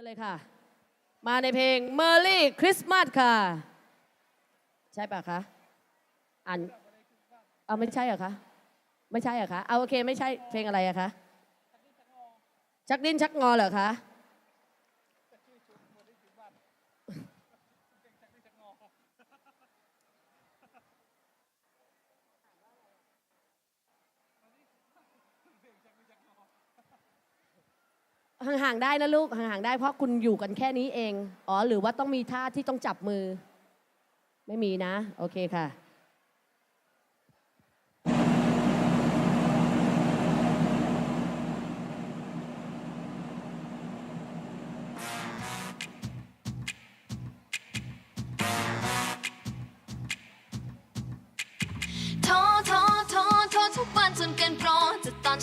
ญเลยค่ะ มาในเพลง Merry Christmas ค่ะ ใช่ปะคะอ่านเอาไม่ใช่เหรอคะ ไม่ใช่เหรอคะ เอาโอเคไม่ใช่เพลงอะไรอะคะ ชักดิ้นชักงอเหรอคะ ห่างๆได้นะลูกห่างๆได้เพราะคุณอยู่กันแค่นี้เอง อ๋อ หรือว่าต้องมีท่าที่ต้องจับมือ ไม่มีนะ โอเคค่ะ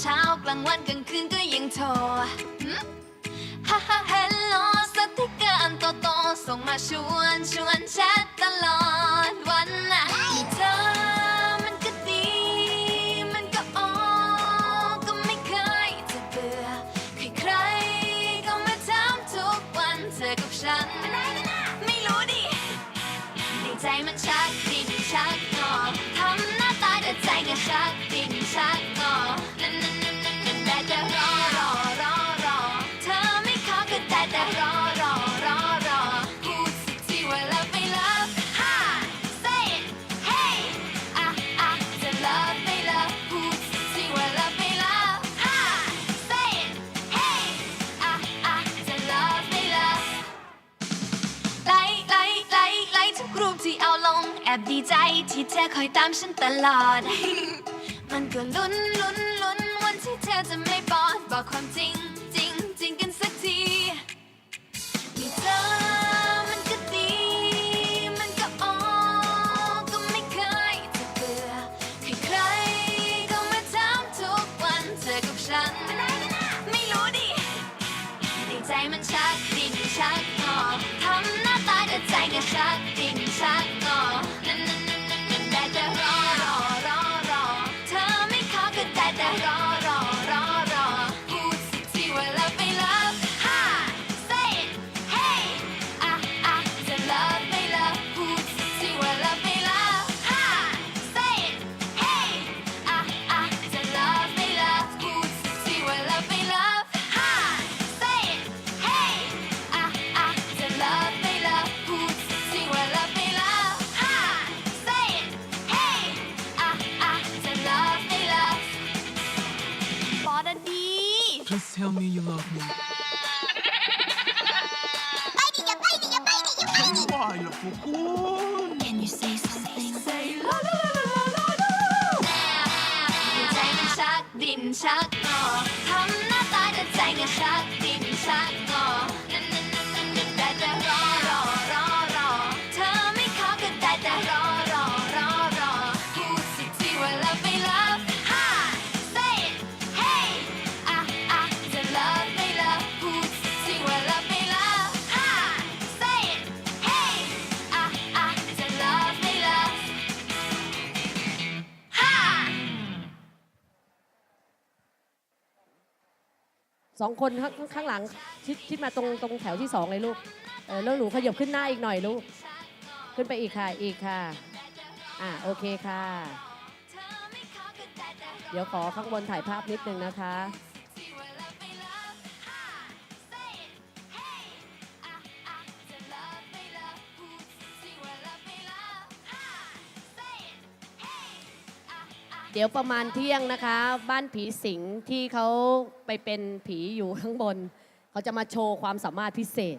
เช้ากลางวันกลางคืนก็ยังโทรฮ่าฮ่าเฮลโลสติกเกอร์อันโตโตส่งมาชวนชวนแชทตลอดวันน่ะเธอมันก็ดี มันก็โอก็ไม่เคยจะเบื่อใครๆก็มาถามทุกวันเธอกับฉัน ไม่รู้ดิในใจมันชั แอบดีใจที่เธอคอยตามฉันตลอด มันก็ลุ้นลุ้นลุ้นวันที่เธอจะไม่บอดบอกความจริง จริงจริงกันสักทีมีเธอมันก็ดี มันก็โอก็ไม่เคยจะเบื่อใครๆก็มาถามทุกวันเธอกับฉัน ไม่รู้ดิในใจมันชักดิ้นชักงอทำหน้าตาแต่ใจก็ชัก Please tell me you love me. ว่าอย่าพูดกู Can you say something say la la la la la la la ใจมันชักดิ้นชักงอทำหน้าตาแต่ใจก็ชักดิ้นชัก สองคนข้างข้างหลังชิดชิดมาตรงตรงแถวที่สองเลยลูกเออแล้วหนูขยับขึ้นหน้าอีกหน่อยลูก ขึ้นไปอีกค่ะอีกค่ะ อ่าโอเคค่ะ เดี๋ยวขอข้างบนถ่ายภาพนิดนึงนะคะ ดี๋ยวประมาณเที่ยงนะคะ บ้านผีสิงที่เขาไปเป็นผีอยู่ข้างบน เขาจะมาโชว์ความสามารถพิเศษ